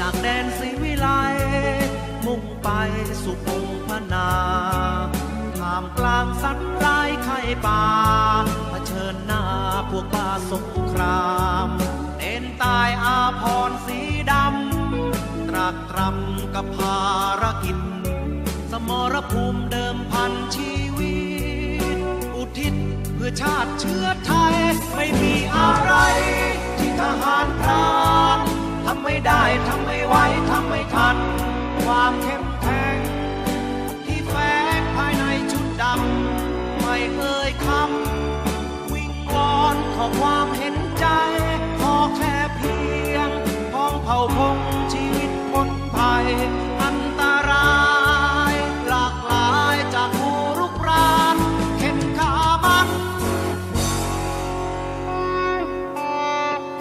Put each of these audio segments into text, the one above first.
จากแดนสีวิไลมุ่งไปสู่พงพนาท่ามกลางสัตว์ร้ายไข่ป่าเผชิญหน้าพวกป่าสงครามเน้นตายอาพรสีดำตรากตรำกับภารกิจ สมรภูมิเดิมพันชีวิต อุทิศเพื่อชาติเชื้อไทยไม่มี ความเห็นใจ ขอแค่เพียงพ้องเผ่าพงชีวิตพ้นภัย อันตราย หลากหลายจากผู้รุกรานเข็นขามัน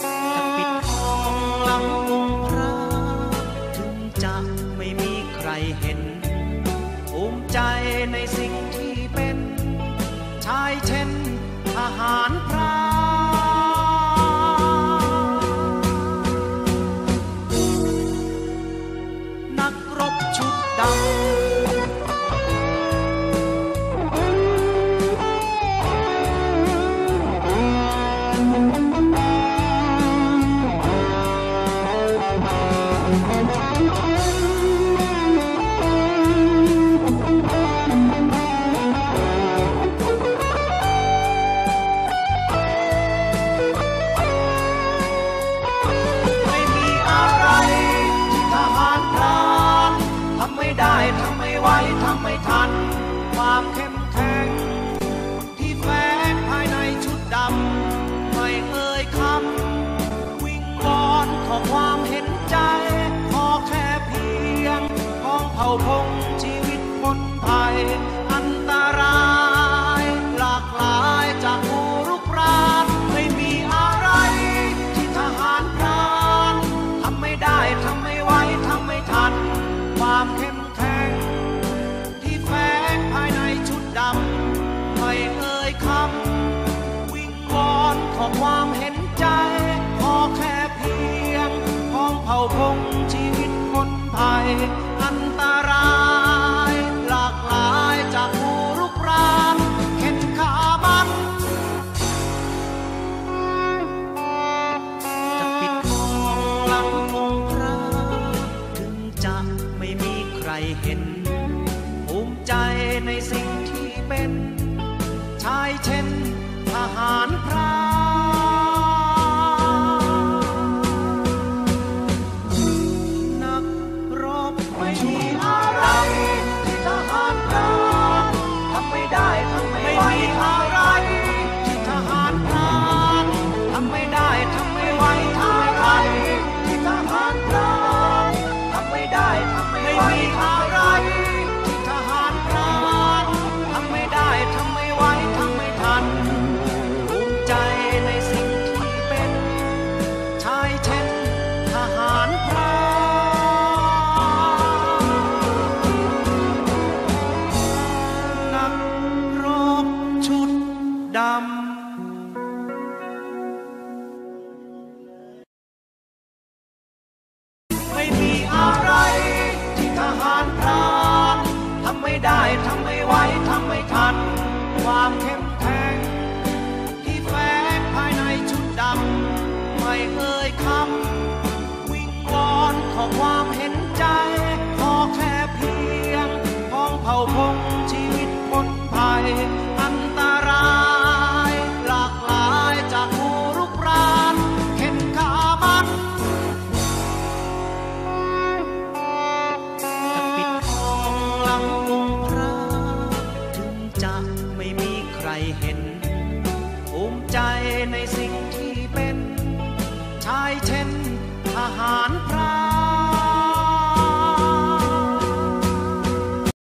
จะปิดทองหลังองค์พระ ถึงจะไม่มีใครเห็นภูมิใจในสิ่งที่เป็น ชายเช่นทหาร ไม่ทัน ความเข้มแข็ง ที่แฝงภายในชุดดำ ไม่เอ่ยคำ วิงวอนขอความเห็นใจ ขอแค่เพียง ของเผ่าพงชีวิตคนไทย อนขอความเห็นใจ ขอแค่เพียงพ้องเผ่าพงชีวิตพ้นภัยอันตราย หลากหลายจากผู้รุกรานเข็นขามัน จะปิดทองหลังองค์พระ ถึงจะไม่มีใครเห็น ภูมิใจในสิ่งที่เป็น ชายเช่นทหารพราน ได้ทำไม่ไหวทำไม่ทัน ความเข้มแข็งที่แฝงภายในชุดดำไม่เอ่ยคำวิงวอนขอความ สิ่งที่เป็น ชายเช่นทหารพระ